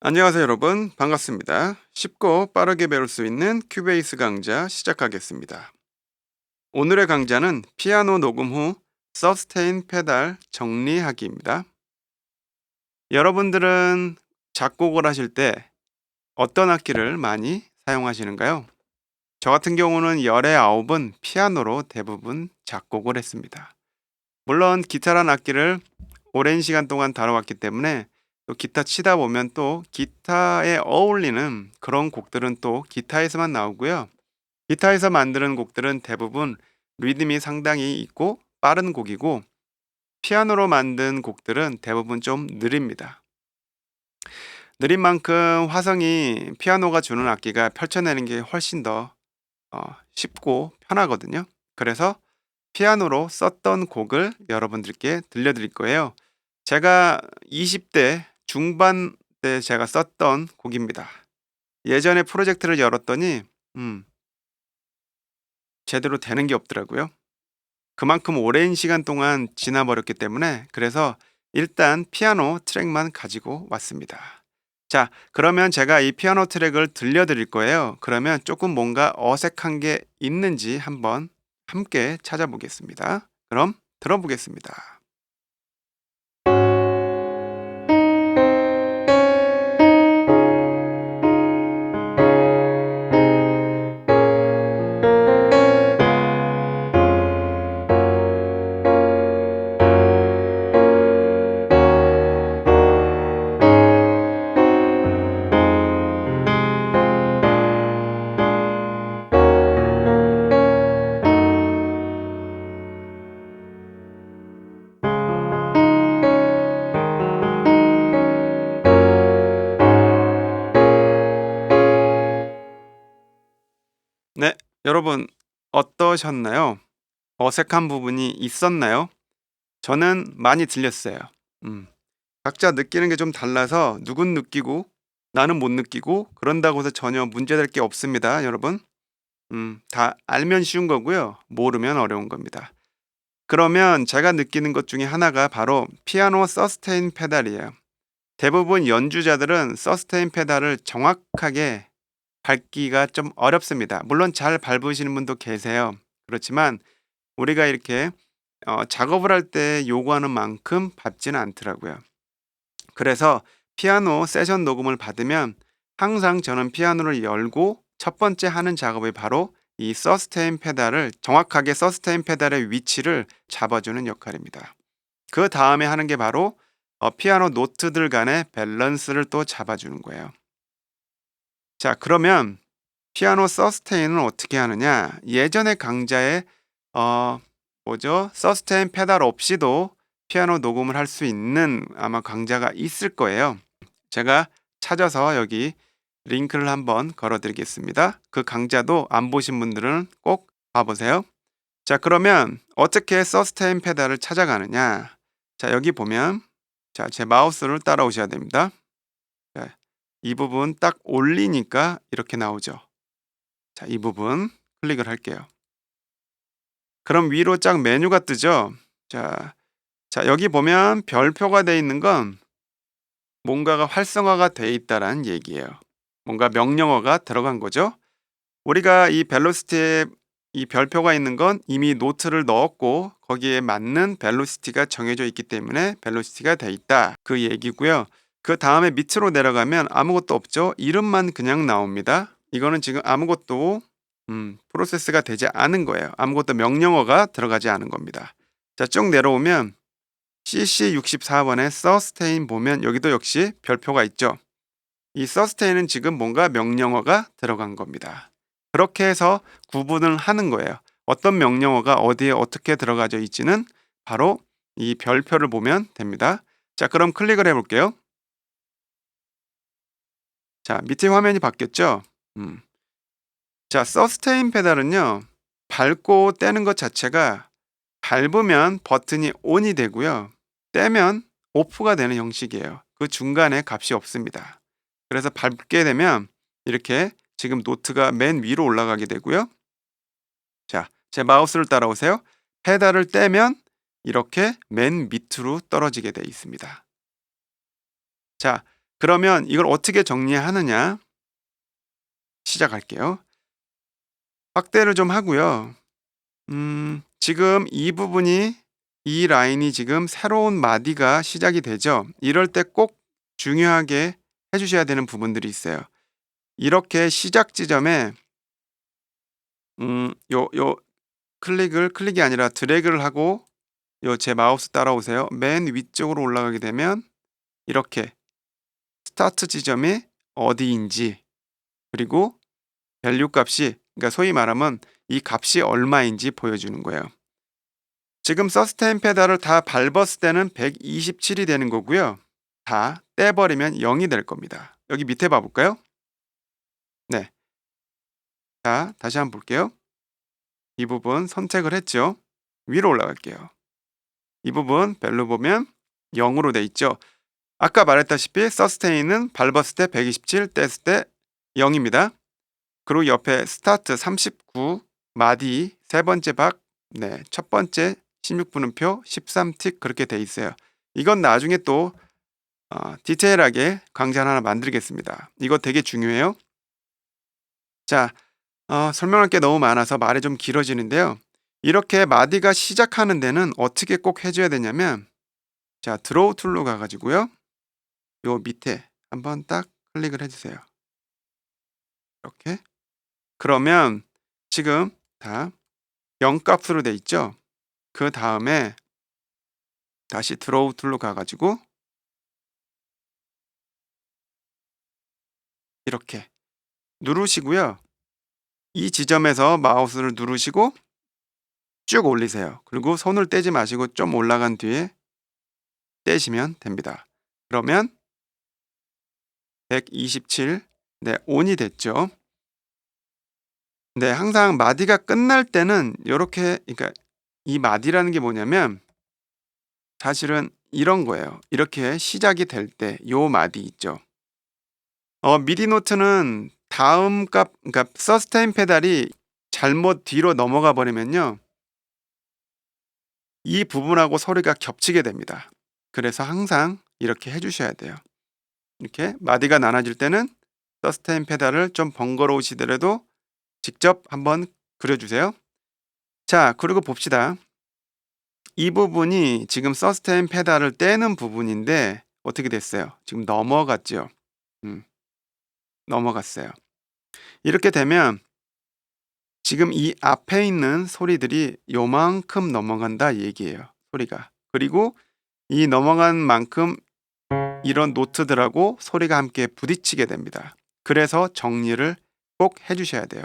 안녕하세요 여러분 반갑습니다. 쉽고 빠르게 배울 수 있는 큐베이스 강좌 시작하겠습니다. 오늘의 강좌는 피아노 녹음 후 서스테인 페달 정리하기입니다. 여러분들은 작곡을 하실 때 어떤 악기를 많이 사용하시는가요? 저 같은 경우는 열의 아홉은 피아노로 대부분 작곡을 했습니다. 물론 기타란 악기를 오랜 시간 동안 다뤄왔기 때문에 또 기타 치다 보면 또 기타에 어울리는 그런 곡들은 또 기타에서만 나오고요. 기타에서 만드는 곡들은 대부분 리듬이 상당히 있고 빠른 곡이고 피아노로 만든 곡들은 대부분 좀 느립니다. 느린 만큼 화성이 피아노가 주는 악기가 펼쳐내는 게 훨씬 더 어, 쉽고 편하거든요. 그래서 피아노로 썼던 곡을 여러분들께 들려드릴 거예요. 제가 20대 중반 때 제가 썼던 곡입니다. 예전에 프로젝트를 열었더니 음, 제대로 되는 게 없더라고요. 그만큼 오랜 시간 동안 지나버렸기 때문에 그래서 일단 피아노 트랙만 가지고 왔습니다. 자, 그러면 제가 이 피아노 트랙을 들려드릴 거예요. 그러면 조금 뭔가 어색한 게 있는지 한번 함께 찾아보겠습니다. 그럼 들어보겠습니다. 여러분 어떠셨나요? 어색한 부분이 있었나요? 저는 많이 들렸어요. 음, 각자 느끼는 게 좀 달라서 누군 느끼고 나는 못 느끼고 그런다고 해서 전혀 문제될 게 없습니다, 여러분. 음, 다 알면 쉬운 거고요. 모르면 어려운 겁니다. 그러면 제가 느끼는 것 중에 하나가 바로 피아노 서스테인 페달이에요. 대부분 연주자들은 서스테인 페달을 정확하게 밟기가 좀 어렵습니다. 물론 잘 밟으시는 분도 계세요. 그렇지만 우리가 이렇게 어, 작업을 할 때 요구하는 만큼 밟지는 않더라고요. 그래서 피아노 세션 녹음을 받으면 항상 저는 피아노를 열고 첫 번째 하는 작업이 바로 이 서스테인 페달을 정확하게 서스테인 페달의 위치를 잡아주는 역할입니다. 그 다음에 하는 게 바로 어, 피아노 노트들 간의 밸런스를 또 잡아주는 거예요. 자, 그러면 피아노 서스테인은 어떻게 하느냐? 예전의 강좌에 어 뭐죠? 서스테인 페달 없이도 피아노 녹음을 할 수 있는 아마 강좌가 있을 거예요. 제가 찾아서 여기 링크를 한번 걸어 드리겠습니다. 그 강좌도 안 보신 분들은 꼭 봐보세요. 자, 그러면 어떻게 서스테인 페달을 찾아가느냐? 자, 여기 보면 자, 제 마우스를 따라오셔야 됩니다. 자, 이 부분 딱 올리니까 이렇게 나오죠. 자, 이 부분 클릭을 할게요. 그럼 위로 쫙 메뉴가 뜨죠. 자, 자 여기 보면 별표가 돼 있는 건 뭔가가 활성화가 돼 있다라는 얘기예요. 뭔가 명령어가 들어간 거죠. 우리가 이 벨로시티에 이 별표가 있는 건 이미 노트를 넣었고 거기에 맞는 벨로시티가 정해져 있기 때문에 벨로시티가 돼 있다. 그 얘기고요. 그 다음에 밑으로 내려가면 아무것도 없죠. 이름만 그냥 나옵니다. 이거는 지금 아무것도 음, 프로세스가 되지 않은 거예요. 아무것도 명령어가 들어가지 않은 겁니다. 자, 쭉 내려오면 CC64번에 sustain 보면 여기도 역시 별표가 있죠. 이 sustain은 지금 뭔가 명령어가 들어간 겁니다. 그렇게 해서 구분을 하는 거예요. 어떤 명령어가 어디에 어떻게 들어가져 있지는 바로 이 별표를 보면 됩니다. 자, 그럼 클릭을 해볼게요. 자, 밑에 화면이 바뀌었죠? 음. 자, 서스테인 페달은요. 밟고 떼는 것 자체가 밟으면 버튼이 ON이 되고요. 떼면 OFF가 되는 형식이에요. 그 중간에 값이 없습니다. 그래서 밟게 되면 이렇게 지금 노트가 맨 위로 올라가게 되고요. 자, 제 마우스를 따라오세요. 페달을 떼면 이렇게 맨 밑으로 떨어지게 되어 있습니다. 자, 그러면 이걸 어떻게 정리하느냐? 시작할게요. 확대를 좀 하고요. 음, 지금 이 부분이 이 라인이 지금 새로운 마디가 시작이 되죠. 이럴 때 꼭 중요하게 해 주셔야 되는 부분들이 있어요. 이렇게 시작 지점에 음, 요, 요 클릭을 클릭이 아니라 드래그를 하고 요 제 마우스 따라오세요. 맨 위쪽으로 올라가게 되면 이렇게 스타트 지점이 어디인지 그리고 밸류 값이 그러니까 소위 말하면 이 값이 얼마인지 보여주는 거예요. 지금 서스테인 페달을 다 밟았을 때는 127이 되는 거고요. 다 떼버리면 0이 될 겁니다. 여기 밑에 봐볼까요? 네. 자, 다시 한번 볼게요. 이 부분 선택을 했죠. 위로 올라갈게요. 이 부분 벨로 보면 0으로 돼 있죠. 아까 말했다시피 서스테인은 밟았을 때 127, 뗐을 때 0입니다. 그리고 옆에 스타트 39 마디 세 번째 박, 네, 첫 번째 16분음표 13틱 그렇게 돼 있어요. 이건 나중에 또 어, 디테일하게 강좌 하나 만들겠습니다. 이거 되게 중요해요. 자, 어, 설명할 게 너무 많아서 말이 좀 길어지는데요. 이렇게 마디가 시작하는 데는 어떻게 꼭 해줘야 되냐면 자 드로우 툴로 가가지고요. 요 밑에 한번 딱 클릭을 해주세요. 이렇게 그러면 지금 다 0값으로 돼 있죠. 그 다음에 다시 드로우 툴로 가가지고 이렇게 누르시고요. 이 지점에서 마우스를 누르시고 쭉 올리세요. 그리고 손을 떼지 마시고 좀 올라간 뒤에 떼시면 됩니다. 그러면 127, 네, 온이 됐죠. 네, 항상 마디가 끝날 때는 이렇게, 그러니까 이 마디라는 게 뭐냐면 사실은 이런 거예요. 이렇게 시작이 될 때 요 마디 있죠. 어, 미디 노트는 다음 값, 그러니까 서스테인 페달이 잘못 뒤로 넘어가 버리면요. 이 부분하고 소리가 겹치게 됩니다. 그래서 항상 이렇게 해 주셔야 돼요. 이렇게 마디가 나눠질 때는 서스테인 페달을 좀 번거로우시더라도 직접 한번 그려주세요. 자, 그리고 봅시다. 이 부분이 지금 서스테인 페달을 떼는 부분인데 어떻게 됐어요? 지금 넘어갔죠. 음, 넘어갔어요. 이렇게 되면 지금 이 앞에 있는 소리들이 요만큼 넘어간다 얘기예요. 소리가. 그리고 이 넘어간 만큼 이런 노트들하고 소리가 함께 부딪히게 됩니다. 그래서 정리를 꼭 해주셔야 돼요.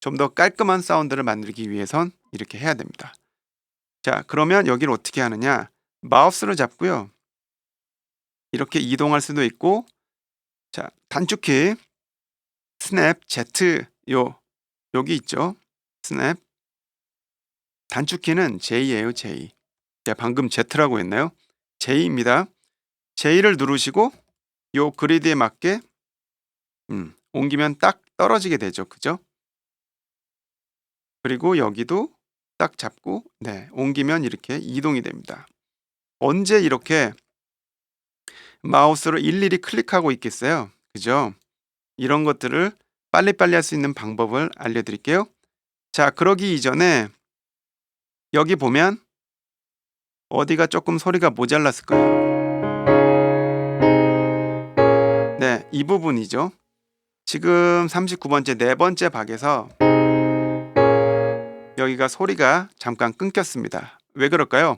좀 더 깔끔한 사운드를 만들기 위해선 이렇게 해야 됩니다. 자, 그러면 여기를 어떻게 하느냐? 마우스를 잡고요. 이렇게 이동할 수도 있고, 자, 단축키, 스냅, Z, 요, 여기 있죠? 스냅. 단축키는 J예요, J. 제가 방금 Z라고 했나요? J입니다. J를 누르시고 요 그리드에 맞게 음, 옮기면 딱 떨어지게 되죠. 그죠? 그리고 여기도 딱 잡고 네, 옮기면 이렇게 이동이 됩니다. 언제 이렇게 마우스로 일일이 클릭하고 있겠어요? 그죠? 이런 것들을 빨리빨리 할 수 있는 방법을 알려드릴게요. 자, 그러기 이전에 여기 보면 어디가 조금 소리가 모자랐을 거예요. 네, 이 부분이죠. 지금 39번째 네 번째 박에서 여기가 소리가 잠깐 끊겼습니다. 왜 그럴까요?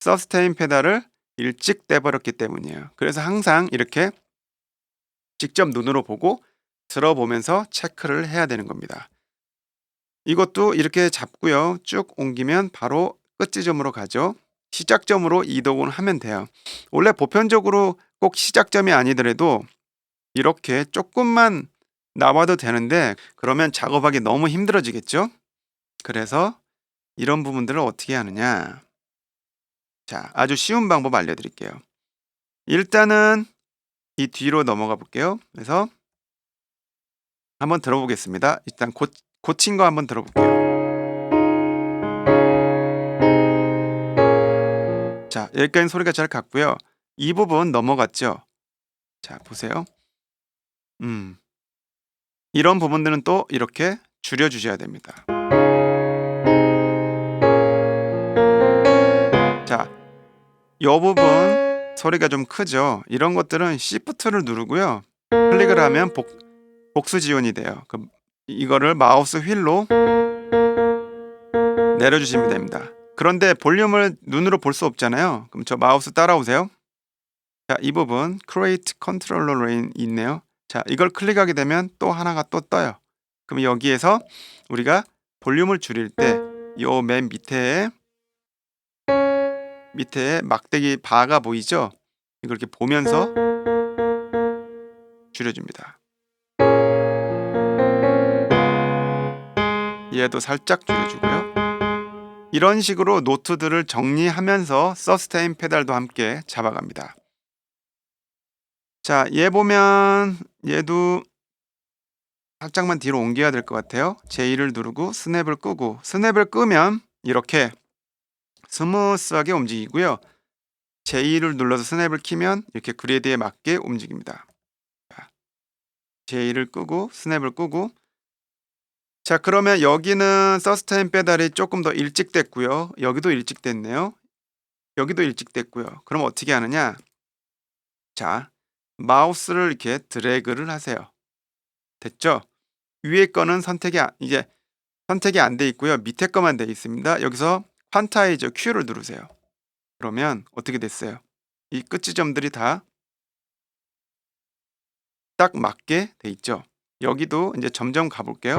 서스테인 페달을 일찍 떼버렸기 때문이에요. 그래서 항상 이렇게 직접 눈으로 보고 들어보면서 체크를 해야 되는 겁니다. 이것도 이렇게 잡고요. 쭉 옮기면 바로 끝 지점으로 가죠. 시작점으로 이동을 하면 돼요. 원래 보편적으로 꼭 시작점이 아니더라도 이렇게 조금만 나와도 되는데 그러면 작업하기 너무 힘들어지겠죠? 그래서 이런 부분들을 어떻게 하느냐? 자, 아주 쉬운 방법 알려드릴게요. 일단은 이 뒤로 넘어가 볼게요. 그래서 한번 들어보겠습니다. 일단 고, 고친 거 한번 들어볼게요. 자, 여기까지 소리가 잘 갔고요. 이 부분 넘어갔죠? 자, 보세요. 음. 이런 부분들은 또 이렇게 줄여 주셔야 됩니다. 자, 요 부분 소리가 좀 크죠? 이런 것들은 Shift를 누르고요. 클릭을 하면 복, 복수 지원이 돼요. 그 이거를 마우스 휠로 내려주시면 됩니다. 그런데 볼륨을 눈으로 볼 수 없잖아요. 그럼 저 마우스 따라오세요. 자, 이 부분 Create Controller Lane 있네요. 자, 이걸 클릭하게 되면 또 하나가 또 떠요. 그럼 여기에서 우리가 볼륨을 줄일 때 요 맨 밑에 밑에 막대기 바가 보이죠? 이걸 이렇게 보면서 줄여줍니다. 얘도 살짝 줄여주고요. 이런 식으로 노트들을 정리하면서 서스테인 페달도 함께 잡아갑니다. 자, 얘 보면 얘도 살짝만 뒤로 옮겨야 될 것 같아요. J를 누르고 스냅을 끄고 스냅을 끄면 이렇게 스무스하게 움직이고요. J를 눌러서 스냅을 키면 이렇게 그래드에 맞게 움직입니다. 자, J를 끄고 스냅을 끄고 자 그러면 여기는 서스테인 페달이 조금 더 일찍 됐고요. 여기도 일찍 됐네요. 여기도 일찍 됐고요. 그럼 어떻게 하느냐? 자 마우스를 이렇게 드래그를 하세요. 됐죠? 위에 거는 선택이 안- 이제 선택이 안 돼 있고요. 밑에 거만 돼 있습니다. 여기서 퀀타이저 Q를 누르세요. 그러면 어떻게 됐어요? 이 끝지점들이 다 딱 맞게 돼 있죠. 여기도 이제 점점 가볼게요.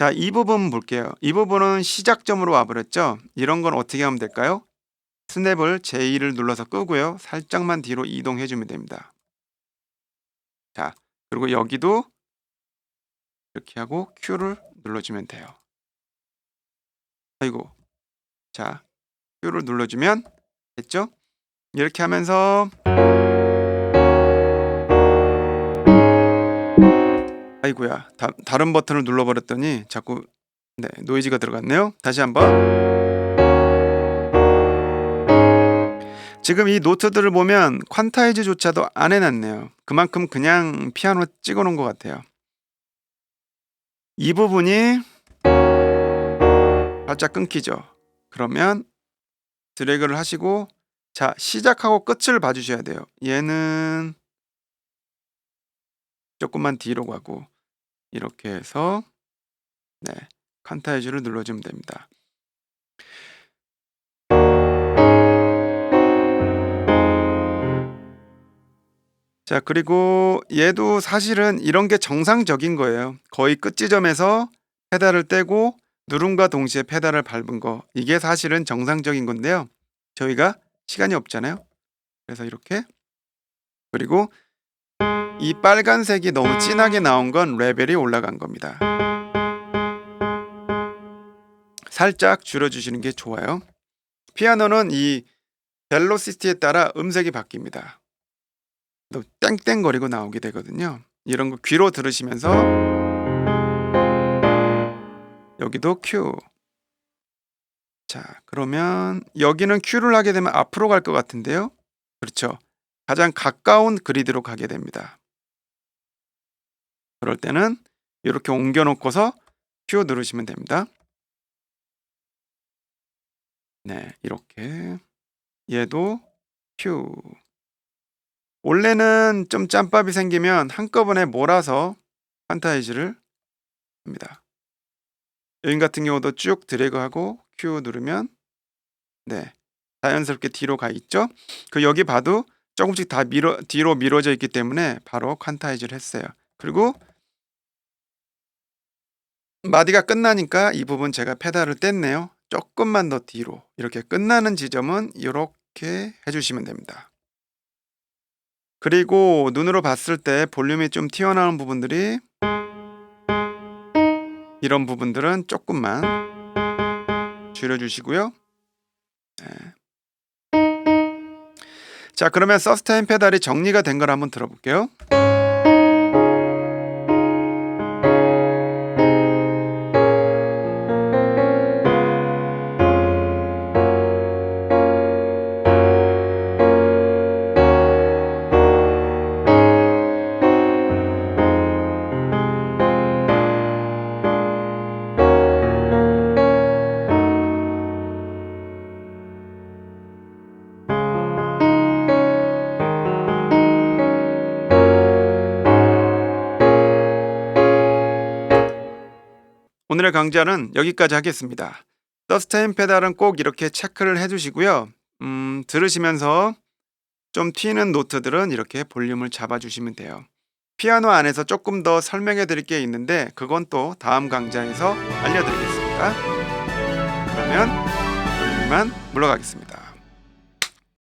자, 이 부분 볼게요. 이 부분은 시작점으로 와버렸죠. 이런 건 어떻게 하면 될까요? 스냅을 J를 눌러서 끄고요. 살짝만 뒤로 이동해 주면 됩니다. 자, 그리고 여기도 이렇게 하고 Q를 눌러주면 돼요. 아이고. 자, Q를 눌러주면 됐죠? 이렇게 하면서 아이고야 다, 다른 버튼을 눌러버렸더니 자꾸 네 노이즈가 들어갔네요. 다시 한번 지금 이 노트들을 보면 퀀타이즈조차도 안 해놨네요. 그만큼 그냥 피아노 찍어 놓은 것 같아요. 이 부분이 살짝 끊기죠. 그러면 드래그를 하시고 자 시작하고 끝을 봐주셔야 돼요. 얘는 조금만 뒤로 가고 이렇게 해서 네 칸타이즈를 눌러주면 됩니다. 자 그리고 얘도 사실은 이런 게 정상적인 거예요. 거의 끝 지점에서 페달을 떼고 누름과 동시에 페달을 밟은 거 이게 사실은 정상적인 건데요. 저희가 시간이 없잖아요. 그래서 이렇게 그리고 이 빨간색이 너무 진하게 나온 건 레벨이 올라간 겁니다. 살짝 줄여주시는 게 좋아요. 피아노는 이 벨로시티에 따라 음색이 바뀝니다. 또 땡땡거리고 나오게 되거든요. 이런 거 귀로 들으시면서 여기도 Q. 자, 그러면 여기는 Q를 하게 되면 앞으로 갈 것 같은데요. 그렇죠. 가장 가까운 그리드로 가게 됩니다. 그럴 때는 이렇게 옮겨 놓고서 Q 누르시면 됩니다. 네, 이렇게 얘도 Q. 원래는 좀 짬밥이 생기면 한꺼번에 몰아서 판타이즈를 합니다. 여기 같은 경우도 쭉 드래그하고 Q 누르면 네 자연스럽게 뒤로 가 있죠. 그 여기 봐도 조금씩 다 밀어 뒤로 미뤄져 있기 때문에 바로 퀀타이즈를 했어요. 그리고 마디가 끝나니까 이 부분 제가 페달을 뗐네요. 조금만 더 뒤로 이렇게 끝나는 지점은 이렇게 해주시면 됩니다. 그리고 눈으로 봤을 때 볼륨이 좀 튀어나오는 부분들이 이런 부분들은 조금만 줄여주시고요. 네. 자 그러면 서스테인 페달이 정리가 된 걸 한번 들어볼게요. 오늘의 강좌는 여기까지 하겠습니다. 서스테인 페달은 꼭 이렇게 체크를 해주시고요. 음, 들으시면서 좀 튀는 노트들은 이렇게 볼륨을 잡아주시면 돼요. 피아노 안에서 조금 더 설명해 드릴 게 있는데 그건 또 다음 강좌에서 알려드리겠습니다. 그러면 이만 물러가겠습니다.